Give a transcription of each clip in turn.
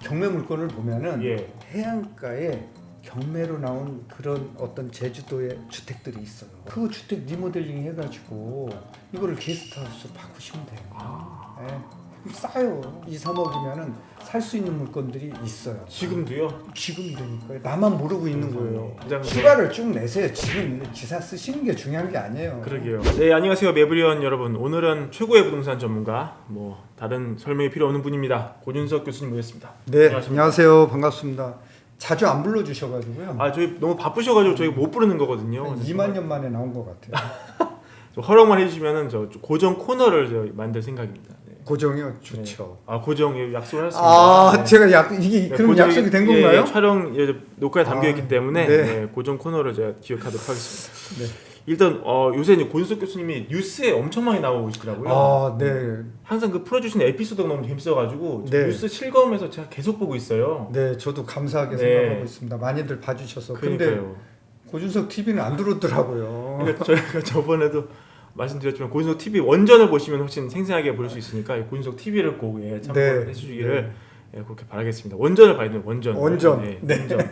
경매 물건을 보면은 예. 해안가에 경매로 나온 그런 어떤 제주도의 주택들이 있어요. 그 주택 리모델링 해가지고 이거를 게스트하우스 바꾸시면 돼요. 아, 예. 싸요. 2, 3억이면은 살 수 있는 물건들이 있어요. 지금도요? 지금이라니까요. 나만 모르고 있는 거예요. 굉장히- 휴가를 쭉 내세요. 지금 기사 쓰시는 게 중요한 게 아니에요. 그러게요. 네, 안녕하세요. 매브리온 여러분. 오늘은 최고의 부동산 전문가, 뭐 다른 설명이 필요 없는 분입니다. 고준석 교수님 모셨습니다. 네, 안녕하십니까? 안녕하세요. 반갑습니다. 자주 안 불러주셔가지고요. 아, 저희 너무 바쁘셔가지고 저희 못 부르는 거거든요. 한 2만 년 만에 나온 것 같아요. 좀 허락만 해주시면은 저 고정 코너를 저 만들 생각입니다. 네. 고정이요, 좋죠. 아, 고정 예, 약속을 했습니다. 아, 네. 제가 약 이게 네, 그럼 고정이- 약속이 된 예, 건가요? 예, 촬영 예, 녹화에 담겨 있기 아, 때문에 네. 네, 고정 코너를 제가 기억하도록 하겠습니다. 네. 일단 어, 요새 이제 고준석 교수님이 뉴스에 엄청 많이 나오고 계시더라고요. 아, 네, 항상 그 풀어주시는 에피소드가 너무 재밌어가지고 네. 뉴스 실검에서 제가 계속 보고 있어요. 네, 저도 감사하게 네. 생각하고 있습니다. 많이들 봐주셔서. 근데 그러니까요. 고준석 TV는 안 들었더라고요. 그러니까 저희가 저번에도 말씀드렸지만 고준석 TV 원전을 보시면 훨씬 생생하게 볼 수 있으니까 이 고준석 TV를 꼭 예, 참고를 네. 해주시기를 예, 그렇게 바라겠습니다. 원전을 봐야 돼요. 원전. 원전. 네. 네. 원전.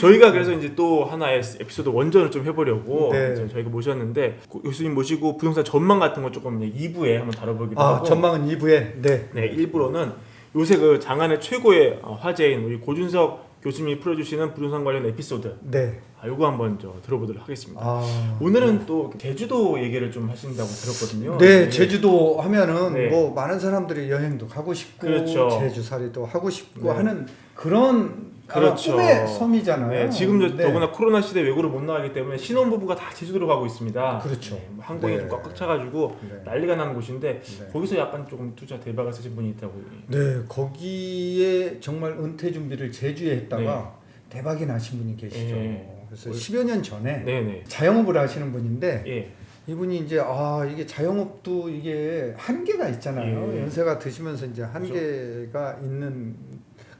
저희가 그래서 이제 또 하나의 에피소드 원전을 좀 해보려고 네. 이제 저희가 모셨는데 고- 교수님 모시고 부동산 전망 같은 거 조금 2부에 한번 다뤄보기도 아, 하고 전망은 2부에. 네. 네, 일부러는 요새 그 장안의 최고의 어, 화제인 우리 고준석 교수님이 풀어주시는 부동산 관련 에피소드 네. 아, 요거 한번 저 들어보도록 하겠습니다. 아. 오늘은 또 제주도 얘기를 좀 하신다고 들었거든요. 네, 제주도 하면은 네. 뭐 많은 사람들이 여행도 가고 싶고 그렇죠. 제주살이도 하고 싶고 네. 하는 그런 그렇죠. 아, 꿈의 섬이잖아요. 네, 지금 저 네. 더구나 코로나 시대 외국으로 못 나가기 때문에 신혼 부부가 다 제주도로 가고 있습니다. 그렇죠. 네, 뭐 항공이 네. 좀 꽉꽉 차가지고 네. 난리가 나는 곳인데 네. 거기서 약간 조금 투자 대박을 쓰신 분이 있다고. 네, 거기에 정말 은퇴 준비를 제주에 했다가 네. 대박이 나신 분이 계시죠. 네. 그래서 10여 년 전에. 자영업을 하시는 분인데 예. 이분이 이제 아 이게 자영업도 이게 한계가 있잖아요. 예. 연세가 드시면서 이제 한계가 있는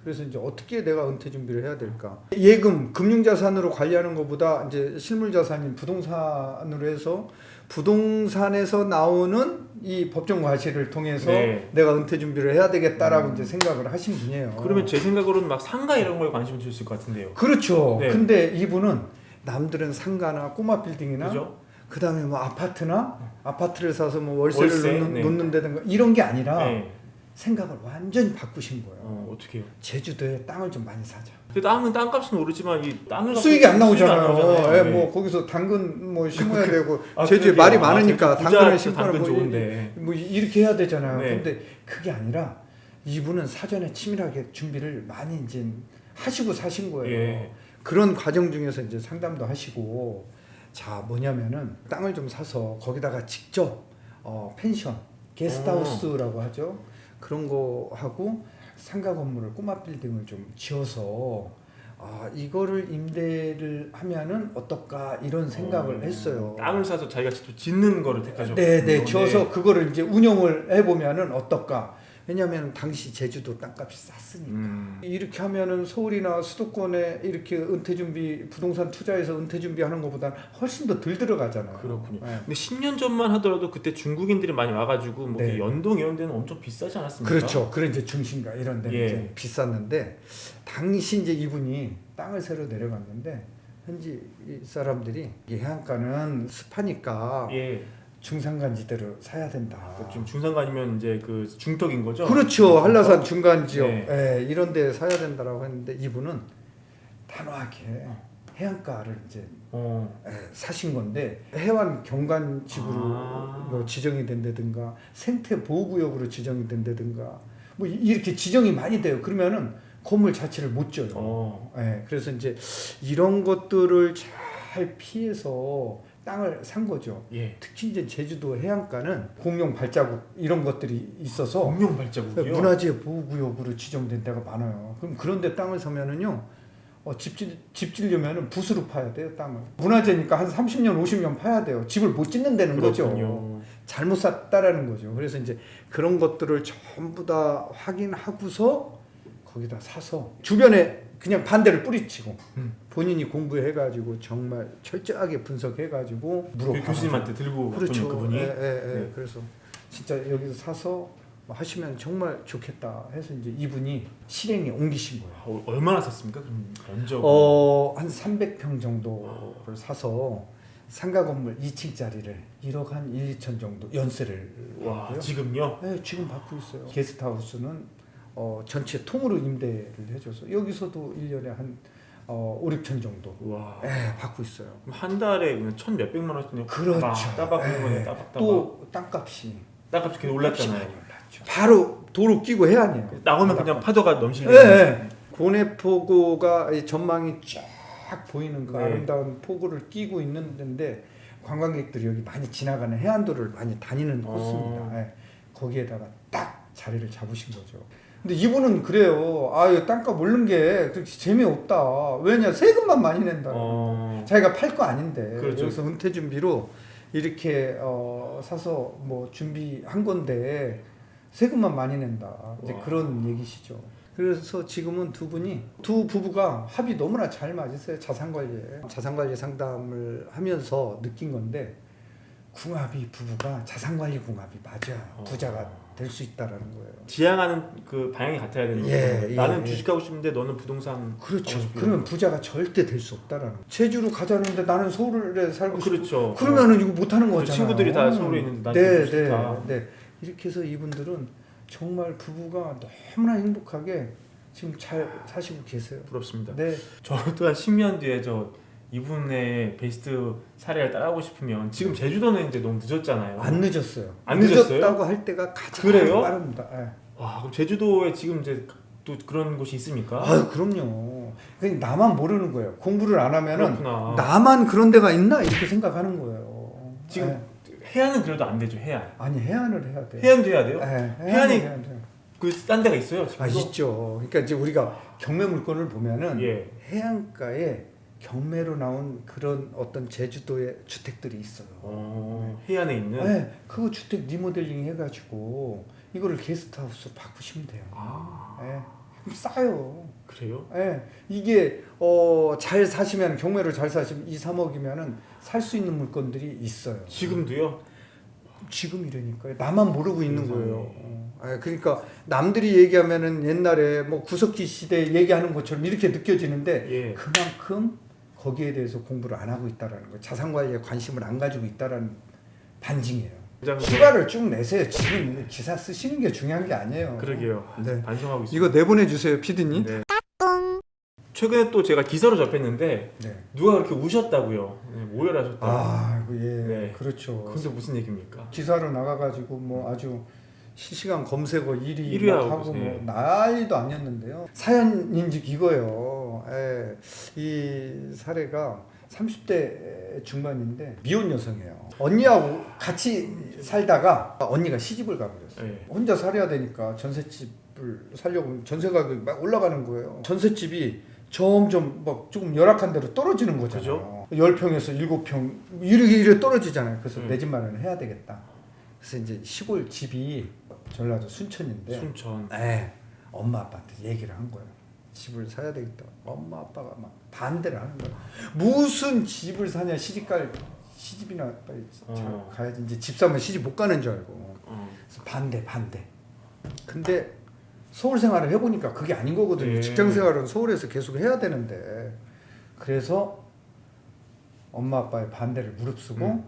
그래서 이제 어떻게 내가 은퇴 준비를 해야 될까? 예금 금융자산으로 관리하는 것보다 이제 실물자산인 부동산으로 해서 부동산에서 나오는 이 법정 과실을 통해서 네. 내가 은퇴 준비를 해야 되겠다라고 이제 생각을 하신 분이에요. 그러면 제 생각으로는 막 상가 이런 거에 관심을 두셨을 것 같은데요. 그렇죠. 네. 근데 이분은 남들은 상가나 꼬마 빌딩이나 그죠? 그다음에 뭐 아파트나 아파트를 사서 뭐 월세를 월세, 놓는, 네. 놓는다든가 이런 게 아니라 네. 생각을 완전히 바꾸신 거예요. 어, 어떻게요? 제주도에 땅을 좀 많이 사자. 근데 땅은 땅값은 오르지만 이 땅을 갖고 수익이 안 수익이 안 나오잖아요. 나오잖아요. 예, 네. 뭐 거기서 당근 뭐 심어야 되고 아, 제주에 그러게요. 말이 아, 많으니까 제주 당근을 부자 심거나 당근 뭐, 좋은데. 이- 뭐 이렇게 해야 되잖아요. 네. 근데 그게 아니라 이분은 사전에 치밀하게 준비를 많이 이제 하시고 사신 거예요. 예. 그런 과정 중에서 이제 상담도 하시고 자 뭐냐면은 땅을 좀 사서 거기다가 직접 어, 펜션 게스트하우스라고 하죠 그런 거 하고 상가 건물을 꼬마 빌딩을 좀 지어서 아 이거를 임대를 하면은 어떨까 이런 생각을 어, 했어요. 땅을 사서 자기가 직접 짓는 거를 택하죠. 네네 지어서 그거를 이제 운영을 해 보면은 어떨까? 왜냐하면 당시 제주도 땅값이 쌌으니까. 음. 이렇게 하면은 서울이나 수도권에 이렇게 은퇴 준비 부동산 투자해서 은퇴 준비하는 것보다 훨씬 더 덜 들어가잖아요. 그렇군요. 네. 근데 10년 전만 하더라도 그때 중국인들이 많이 와가지고 뭐 네. 연동 이런 데는 엄청 비싸지 않았습니까? 그렇죠. 그런 이제 중심가 이런 데는 예. 이제 비쌌는데 당시 이제 이분이 땅을 새로 내려갔는데 현지 이 사람들이 이 해안가는 습하니까 예. 중산간지대로 사야 된다. 그 지금 중산간이면 이제 그 중턱인 거죠? 그렇죠. 한라산 중간 지역 네. 예, 이런 데 사야 된다라고 했는데 이분은 단호하게 해안가를 이제 어. 예, 사신 건데 해완 경관지구로 아. 뭐 지정이 된다든가 생태 보호구역으로 지정이 된다든가 뭐 이- 이렇게 지정이 많이 돼요. 그러면은 건물 자체를 못 져요. 어. 예, 그래서 이제 이런 것들을 잘 피해서 땅을 산 거죠. 예. 특히 이제 제주도 해안가는 공룡 발자국 이런 것들이 있어서 공룡 발자국이요. 문화재 보호구역으로 지정된 데가 많아요. 그럼 그런데 땅을 사면은요, 어, 집, 짓, 집 짓려면은 붓으로 파야 돼요, 땅을. 문화재니까 한 30년, 50년 파야 돼요. 집을 못 짓는 데는 거죠. 그렇군요. 잘못 샀다라는 거죠. 그래서 이제 그런 것들을 전부 다 확인하고서 거기다 사서 주변에 그냥 반대를 뿌리치고 음. 본인이 공부해가지고 정말 철저하게 분석해가지고 그 물어봐. 교수님한테 들고 그렇죠. 그분이 예, 예, 예. 네. 그래서 진짜 여기서 사서 하시면 정말 좋겠다 해서 이제 이분이 실행에 옮기신 거예요. 어, 얼마나 샀습니까? 그럼 어, 한 300평 정도를 사서 상가 건물 2층짜리를 1억 한 1, 2천 정도 연세를 와. 지금요? 네, 지금 받고 있어요. 게스트하우스는 어, 전체 통으로 임대를 해줘서 여기서도 1년에 한 어, 5, 6천 정도 와. 네, 받고 있어요. 그럼 한 달에 그냥 천 몇백만 원씩 그렇죠. 따박 예. 거네 따박 따박. 또 땅값이 땅값이 계속 올랐잖아요. 올랐죠. 바로 도로 끼고 해안이에요. 나오면 그냥 파도가 넘실려. 예, 예. 고내포구가 이 전망이 쫙 보이는 그 네. 아름다운 포구를 끼고 있는데 관광객들이 여기 많이 지나가는 해안도를 많이 다니는 어. 코스입니다. 예. 거기에다가 딱 자리를 잡으신 거죠. 근데 이분은 그래요. 아, 이 땅값 오른 게 그렇게 재미없다. 왜냐? 세금만 많이 낸다. 어. 자기가 팔 거 아닌데. 그렇죠. 그래서 은퇴 준비로 이렇게 어, 사서 뭐 준비한 건데 세금만 많이 낸다. 이제 와. 그런 얘기시죠. 그래서 지금은 두 분이 두 부부가 합이 너무나 잘 맞으세요. 자산 관리에 자산 관리 상담을 하면서 느낀 건데 궁합이 부부가 자산 관리 궁합이 맞아요. 어. 부자가 될 수 있다라는 거예요. 지향하는 그 방향이 같아야 되는 예, 거죠. 예, 나는 예. 주식하고 싶은데 너는 부동산 그렇죠. 그러면 부자가 절대 될 수 없다라는 거예요. 제주로 가자는데 나는 서울에 살고 싶어. 그렇죠. 그러면은 이거 못 하는 그 거잖아요. 친구들이 다 서울에 있는데 난 네, 네. 네. 이렇게 해서 이분들은 정말 부부가 너무나 행복하게 지금 잘 사시고 계세요. 부럽습니다. 네, 저 또한 10년 뒤에 저 이분의 베스트 사례를 따라하고 싶으면 지금 제주도는 이제 너무 늦었잖아요. 안 늦었어요. 안 늦었어요? 늦었다고 할 때가 가장 그래요? 빠릅니다. 예. 와 그럼 제주도에 지금 이제 또 그런 곳이 있습니까? 아유, 그럼요. 그냥 나만 모르는 거예요. 공부를 안 하면은 그렇구나. 나만 그런 데가 있나 이렇게 생각하는 거예요. 지금 예. 해안은 그래도 안 되죠 해안. 아니 해안을 해야 돼. 해안도 해야 돼요? 예, 해안이 해야 돼요. 그 딴 데가 있어요 지금? 아 있죠. 그러니까 이제 우리가 경매 물건을 보면은 예. 해안가에 경매로 나온 그런 어떤 제주도의 주택들이 있어요. 어, 해안에 있는. 네, 그거 주택 리모델링 해가지고 이거를 게스트하우스로 바꾸시면 돼요. 아 네, 그럼 싸요. 그래요? 네, 이게 어, 잘 사시면 경매로 잘 사시면 2, 3억이면은 살 수 있는 물건들이 있어요. 지금도요? 지금 이러니까요. 나만 모르고 있는. 거예요. 어. 아, 그러니까 남들이 얘기하면은 옛날에 뭐 구석기 시대 얘기하는 것처럼 이렇게 느껴지는데 예. 그만큼 거기에 대해서 공부를 안 하고 있다라는 거예요. 자산 관리에 관심을 안 가지고 있다라는 반증이에요. 휴가를 쭉 내세요. 지금 기사 쓰시는 게 중요한 게 아니에요. 그러게요. 네. 반성하고 있습니다. 이거 내보내 주세요, 피디님. 네. 최근에 또 제가 기사로 접했는데 네. 누가 그렇게 우셨다고요. 네, 모혈하셨다고. 아, 그 예, 네. 그렇죠. 그건 무슨 얘기입니까? 기사로 나가가지고 뭐 아주 실시간 검색어 1위 일위 하고 하고 뭐 예. 난리도 아니었는데요. 사연인즉 이거예요. 예, 이 사례가 30대 중반인데 미혼 여성이에요. 언니하고 같이 살다가 언니가 시집을 가버렸어요. 네. 혼자 살아야 되니까 전셋집을 살려고 전세 가격이 막 올라가는 거예요. 전셋집이 점점 막 조금 열악한 대로 떨어지는 거잖아요. 10평에서 7평 이렇게 이렇게 떨어지잖아요. 그래서 음. 내 집 마련을 해야 되겠다. 그래서 이제 시골 집이 전라도 순천인데 순천. 네, 엄마 아빠한테 얘기를 한 거예요. 집을 사야 되겠다. 엄마 아빠가 막 반대를 하는 거예요. 무슨 집을 사냐 시집갈 시집이나 빨리 잘 어. 가야지 이제 집 사면 시집 못 가는 줄 알고 어. 그래서 반대 반대. 근데 서울 생활을 해보니까 그게 아닌 거거든요. 예. 직장 생활은 서울에서 계속 해야 되는데 그래서 엄마 아빠의 반대를 무릅쓰고 음.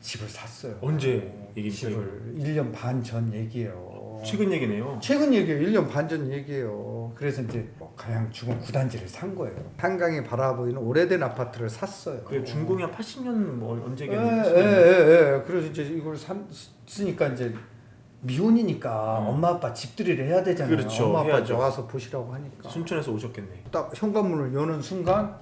집을 샀어요. 언제 얘기입니까? 집을 1년 반 전 얘기예요. 최근 얘기네요. 최근 얘기예요. 1년 반 전 얘기예요. 그래서 이제 뭐 가양 주공 구단지를 산 거예요. 한강에 바라보이는 오래된 아파트를 샀어요. 그 준공이 한 80년 뭐 예, 언제겠는데. 예, 예, 예. 그래서 이제 이걸 샀으니까 이제 미혼이니까 음. 엄마 아빠 집들이를 해야 되잖아요. 그렇죠. 엄마 아빠 해야죠. 와서 보시라고 하니까. 순천에서 오셨겠네. 딱 현관문을 여는 순간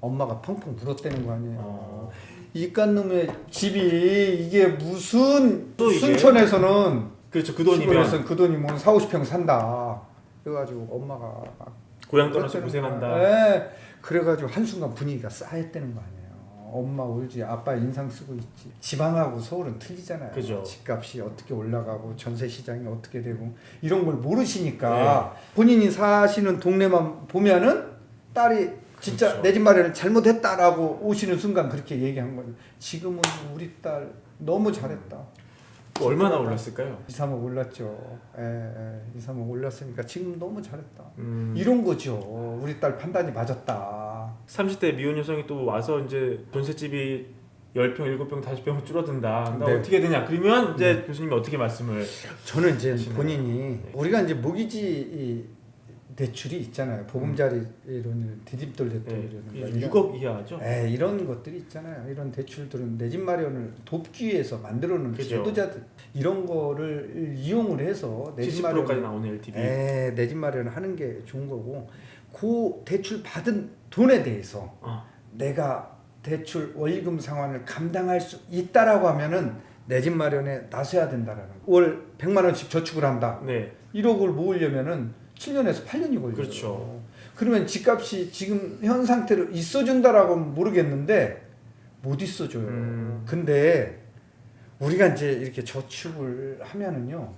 엄마가 펑펑 불었다는 거 아니에요. 어. 이깟 놈의 집이 이게 무슨 또 이게? 순천에서는 그렇죠. 그 돈이면 시골에서는 그 돈이면 4, 50평 산다. 그래가지고 엄마가 막 고향 떠나서 그랬다는 고생한다. 예. 그래가지고 한순간 분위기가 싸했다는 거 아니에요. 엄마 울지, 아빠 인상 쓰고 있지. 지방하고 서울은 틀리잖아요. 그죠. 집값이 어떻게 올라가고 전세 시장이 어떻게 되고 이런 걸 모르시니까 본인이 사시는 동네만 보면은 딸이 진짜 그렇죠. 내 집 마련을 잘못했다라고 오시는 순간 그렇게 얘기한 거예요. 지금은 우리 딸 너무 잘했다. 또 얼마나 올랐을까요? 2, 3억 올랐죠. 예, 예, 2, 3억 올랐으니까 지금 너무 잘했다. 음, 이런 거죠. 우리 딸 판단이 맞았다. 30대 미혼 여성이 또 와서 이제 전셋집이 10평, 7평, 5평 줄어든다. 나 네. 어떻게 되냐? 그러면 이제 교수님이 어떻게 말씀을 저는 이제 하시나요? 본인이 네. 우리가 이제 모기지 이 대출이 있잖아요. 보금자리 이런 디딤돌 대출 예, 이런 거. 6억 이하죠? 에 이런 것들이 있잖아요. 이런 대출들은 내 집 마련을 돕기 위해서 만들어 놓은. 제도자들 이런 거를 이용을 해서 내집 70%까지 마련 나오는 LTV. 에, 내집 마련을 하는 게 좋은 거고 그 대출 받은 돈에 대해서 아, 내가 대출 원리금 상환을 감당할 수 있다라고 하면은 내 집 마련에 나서야 된다라는 거. 월 100만 원씩 저축을 한다. 네. 1억을 모으려면은 7년에서 8년이 걸려요. 그렇죠. 그러면 집값이 지금 현 상태로 있어준다라고는 모르겠는데 못 있어줘요. 음. 근데 우리가 이제 이렇게 저축을 하면은요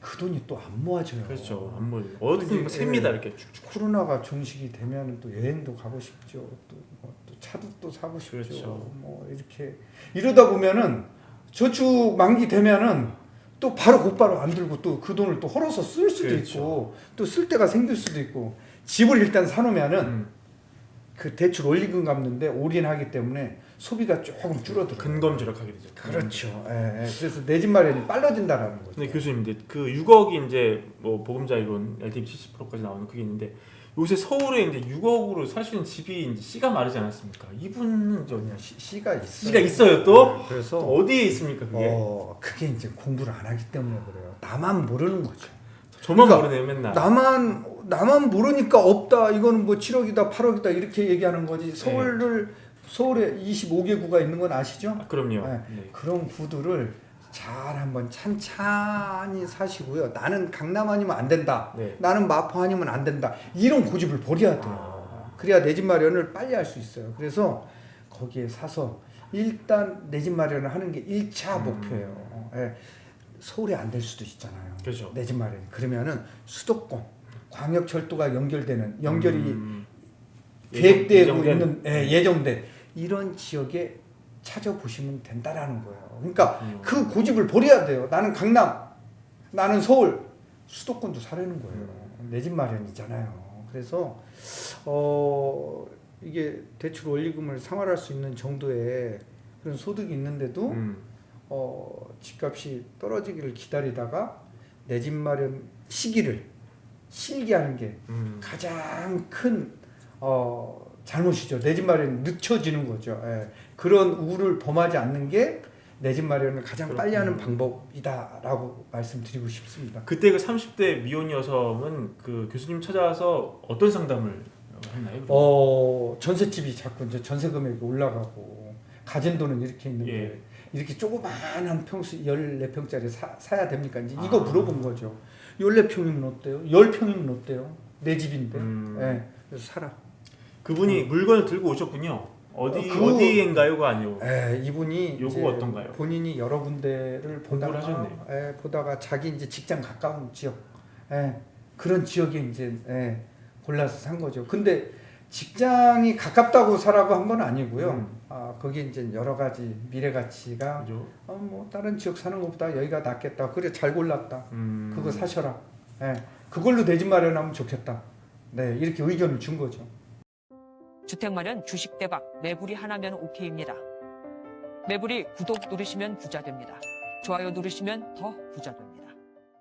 그 돈이 또 안 모아져요. 그렇죠. 안물 어디 이제, 셉니다 예. 이렇게 쭉쭉. 코로나가 종식이 되면 또 여행도 가고 싶죠. 또, 뭐 또 차도 또 사고 싶죠. 그렇죠. 뭐 이렇게 이러다 보면은 저축 만기 되면은 또 바로 곧바로 안 들고 또 그 돈을 또 헐어서 쓸 수도 그렇죠. 있고 또 쓸 때가 생길 수도 있고 집을 일단 사놓으면은 음, 그 대출 원리금 갚는데 올인하기 때문에 소비가 조금 줄어들어요. 근검절약하게 되죠. 그렇죠. 예, 예. 그래서 내 집 마련이 빨라진다라는 거죠. 근데 교수님 이제 그 6억이 이제 뭐 보금자 이론 LTV 70%까지 나오는 그게 있는데 요새 서울에 이제 6억으로 살 수 있는 집이 이제 씨가 마르지 않았습니까? 이분은 저 그냥 시, 씨가 있어요. 씨가 있어요 또? 네, 그래서 또 어디에 있습니까 그게? 어, 그게 이제 공부를 안 하기 때문에 그래요. 나만 모르는 거죠. 저만 그러니까 모르네요 맨날. 나만 나만 모르니까 없다. 이거는 뭐 7억이다, 8억이다 이렇게 얘기하는 거지. 서울을 서울에 25개 구가 있는 건 아시죠? 아, 그럼요. 네. 네. 그런 구들을 잘 한번 찬찬히 사시고요. 나는 강남 아니면 안 된다. 네. 나는 마포 아니면 안 된다. 이런 고집을 버려야 돼요. 아. 그래야 내 집 마련을 빨리 할 수 있어요. 그래서 거기에 사서 일단 내 집 마련을 하는 게 1차 음. 목표예요. 예. 서울에 안될 수도 있잖아요. 그렇죠. 내 집 마련. 그러면은 수도권 광역철도가 연결되는 연결이 음, 계획되고 예정- 있는 예, 예정된 이런 지역에 찾아보시면 된다라는 거예요. 그러니까 음. 그 고집을 버려야 돼요. 나는 강남, 나는 서울, 수도권도 사려는 거예요. 내 집 마련이잖아요. 그래서 어 이게 대출 원리금을 상환할 수 있는 정도의 그런 소득이 있는데도 음, 어 집값이 떨어지기를 기다리다가 내 집 마련 시기를 실기하는 게 음. 가장 큰 어, 잘못이죠. 내 집 마련이 늦춰지는 거죠. 예. 그런 우를 범하지 않는 게 내 집 마련을 가장 빨리 하는 방법이다라고 말씀드리고 싶습니다. 그때 그 30대 미혼 여성은 그 교수님 찾아와서 어떤 상담을 했나요? 어, 전셋집이 자꾸 이제 전세 금액이 올라가고 가진 돈은 이렇게 있는데 예. 이렇게 조그마한 평수 14평짜리 사, 사야 됩니까? 이제 이거 아. 물어본 거죠. 14평이면 어때요? 10평이면 어때요? 내 집인데. 음. 예. 그래서 사라. 그분이 물건을 들고 오셨군요. 어디 어, 그- 어디인가요가 아니고. 예, 이분이 이제 어떤가요? 본인이 여러 군데를 보다가 하셨네요. 예, 보다가 자기 이제 직장 가까운 지역, 예, 그런 지역에 이제 예, 골라서 산 거죠. 근데 직장이 가깝다고 사라고 한 건 아니고요. 음. 아 거기 이제 여러 가지 미래 가치가 그죠? 어, 뭐 다른 지역 사는 것보다 여기가 낫겠다. 그래 잘 골랐다. 음. 그거 사셔라. 예, 그걸로 내 집 마련하면 좋겠다. 네, 이렇게 의견을 준 거죠. 주택 마련 주식 대박 매불이 하나면 오케이입니다. 매불이 구독 누르시면 부자 됩니다. 좋아요 누르시면 더 부자 됩니다.